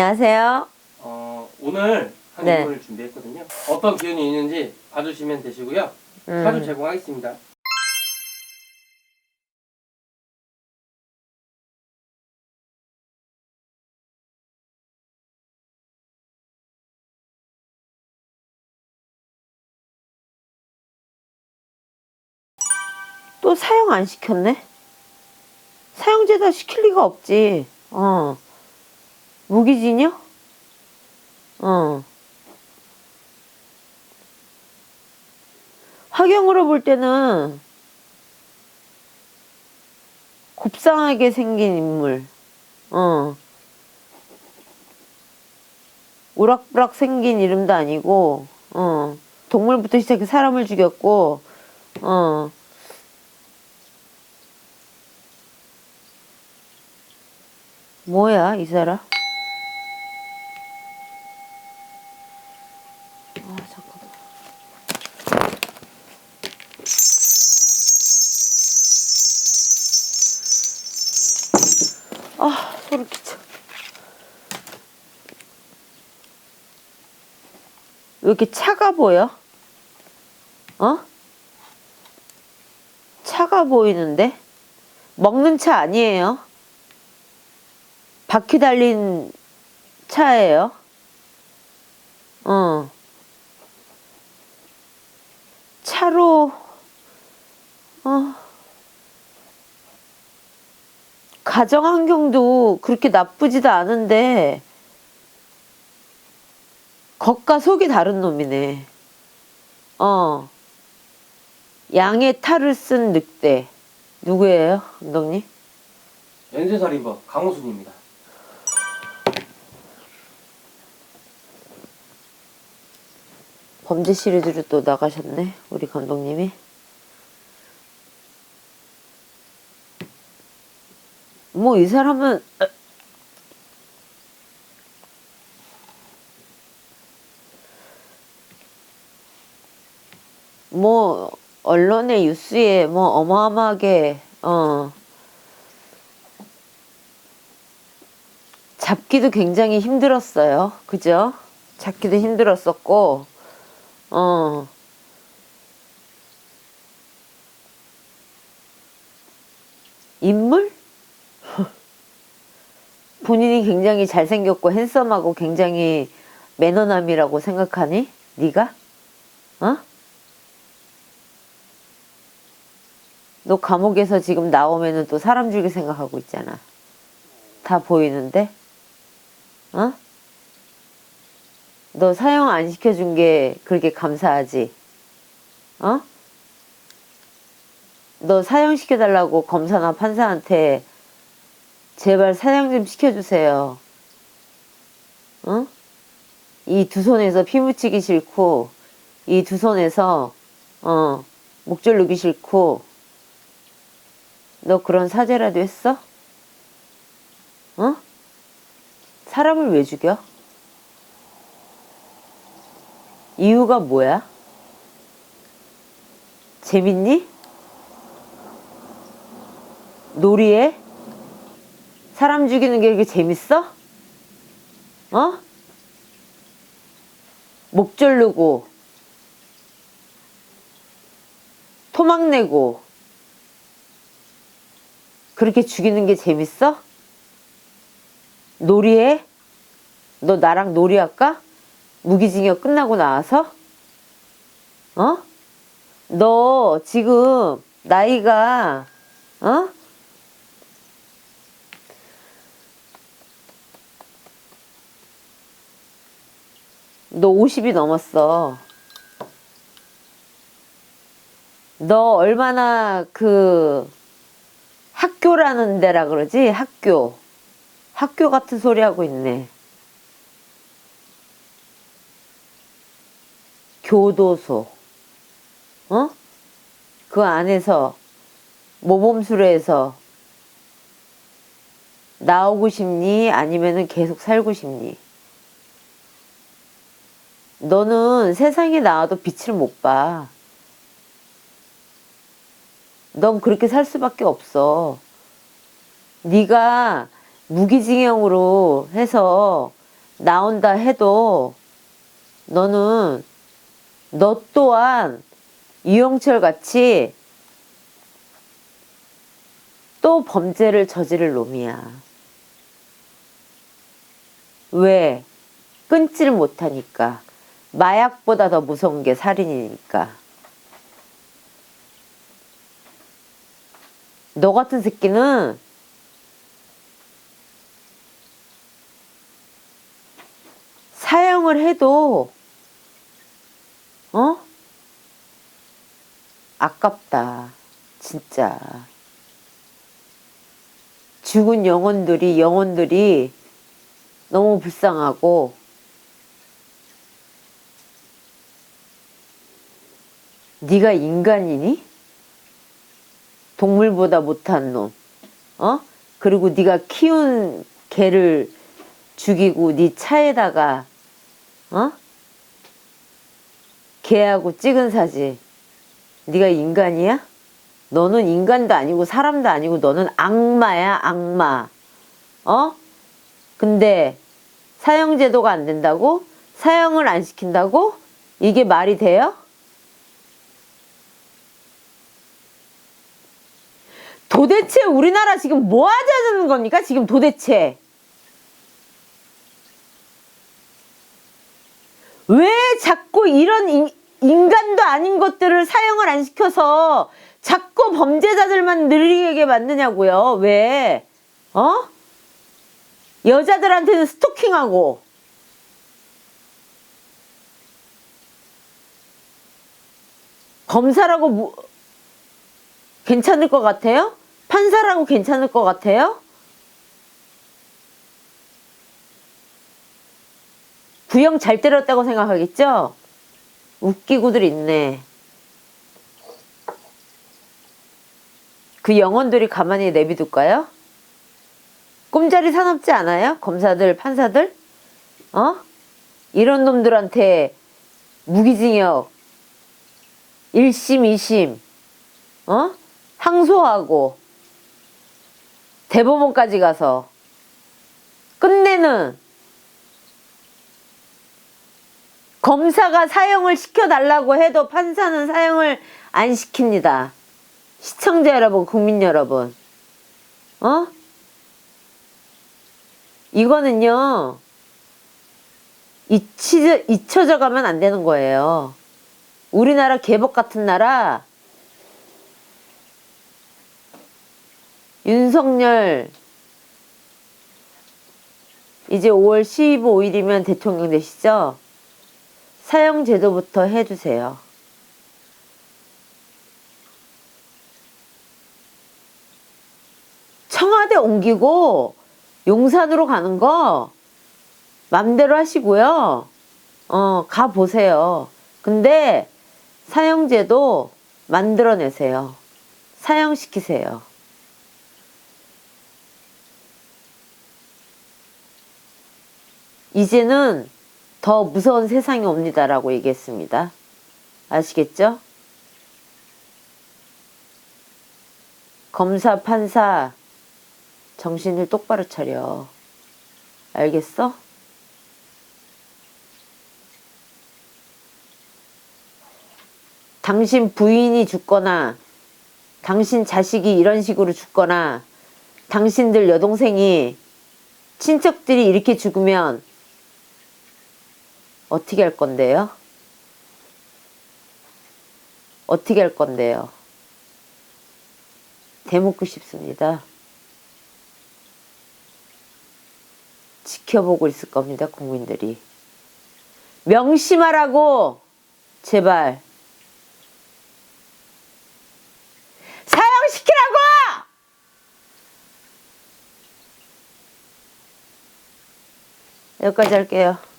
안녕하세요. 어, 오늘 한 네. 인물을 준비했거든요. 어떤 기운이 있는지 봐주시면 되시고요. 음. 사주 제공하겠습니다. 또 사용 안 시켰네? 사용제다 시킬 리가 없지. 어. 무기징역? 어. 화경으로 볼 때는 곱상하게 생긴 인물. 어. 우락부락 생긴 이름도 아니고, 어. 동물부터 시작해 사람을 죽였고, 어. 뭐야, 이 사람? 왜 이렇게 차가 보여? 어? 차가 보이는데? 먹는 차 아니에요? 바퀴 달린 차예요. 어. 차로 어. 가정 환경도 그렇게 나쁘지도 않은데 겉과 속이 다른 놈이네. 어. 양의 탈을 쓴 늑대. 누구예요, 감독님? 연쇄살인범 강호순입니다. 범죄 시리즈로 또 나가셨네, 우리 감독님이. 뭐 이 사람은 뭐 언론의 뉴스에 뭐 어마어마하게 어 잡기도 굉장히 힘들었어요. 그죠? 잡기도 힘들었었고 어. 인물? 본인이 굉장히 잘생겼고 핸섬하고 굉장히 매너남이라고 생각하니? 네가? 어? 너 감옥에서 지금 나오면은 또 사람 죽일 생각하고 있잖아. 다 보이는데? 어? 너 사형 안 시켜준 게 그렇게 감사하지? 어? 너 사형 시켜달라고 검사나 판사한테 제발 사형 좀 시켜주세요. 어? 이 두 손에서 피 묻히기 싫고, 이 두 손에서, 어, 목줄 누기 싫고, 너 그런 사죄라도 했어? 어? 사람을 왜 죽여? 이유가 뭐야? 재밌니? 놀이해? 사람 죽이는 게 이렇게 재밌어? 어? 목 졸르고, 토막 내고, 그렇게 죽이는 게 재밌어? 놀이해? 너 나랑 놀이할까? 무기징역 끝나고 나와서? 어? 너 지금 나이가 어? 너 50이 넘었어. 너 얼마나 그 학교라는 데라 그러지? 학교. 학교 같은 소리 하고 있네. 교도소. 어? 그 안에서 모범수로해서 나오고 싶니? 아니면은 계속 살고 싶니? 너는 세상에 나와도 빛을 못 봐. 넌 그렇게 살 수밖에 없어. 네가 무기징역으로 해서 나온다 해도 너는 너 또한 이용철 같이 또 범죄를 저지를 놈이야. 왜? 끊지를 못하니까. 마약보다 더 무서운 게 살인이니까. 너 같은 새끼는 사형을 해도 어? 아깝다. 진짜. 죽은 영혼들이 영혼들이 너무 불쌍하고 네가 인간이니? 동물보다 못한 놈. 어? 그리고 네가 키운 개를 죽이고 네 차에다가 어? 개하고 찍은 사진. 네가 인간이야? 너는 인간도 아니고 사람도 아니고 너는 악마야, 악마. 어? 근데 사형 제도가 안 된다고? 사형을 안 시킨다고? 이게 말이 돼요? 도대체 우리나라 지금 뭐 하자는 겁니까? 지금 도대체. 왜 자꾸 이런 인, 인간도 아닌 것들을 사형을 안 시켜서 자꾸 범죄자들만 늘리게 만드냐고요. 왜? 어? 여자들한테는 스토킹하고 검사라고 뭐, 괜찮을 것 같아요? 판사라고 괜찮을 것 같아요? 구형 잘 때렸다고 생각하겠죠? 웃기고들 있네. 그 영혼들이 가만히 내비둘까요? 꿈자리 사납지 않아요? 검사들, 판사들? 어? 이런 놈들한테 무기징역, 1심, 2심, 어? 항소하고, 대법원까지 가서, 끝내는, 검사가 사형을 시켜달라고 해도 판사는 사형을 안 시킵니다. 시청자 여러분, 국민 여러분. 어? 이거는요, 잊혀져, 잊혀져 가면 안 되는 거예요. 우리나라 개복 같은 나라, 윤석열, 이제 5월 15일이면 대통령 되시죠? 사형 제도부터 해주세요. 청와대 옮기고 용산으로 가는 거 맘대로 하시고요. 어, 가 보세요. 근데 사형제도 만들어내세요. 사형시키세요. 이제는 더 무서운 세상이 옵니다라고 얘기했습니다. 아시겠죠? 검사, 판사, 정신을 똑바로 차려. 알겠어? 당신 부인이 죽거나, 당신 자식이 이런 식으로 죽거나, 당신들 여동생이, 친척들이 이렇게 죽으면, 어떻게 할 건데요? 어떻게 할 건데요? 대묻고 싶습니다. 지켜보고 있을 겁니다, 국민들이. 명심하라고! 제발. 사형시키라고! 여기까지 할게요.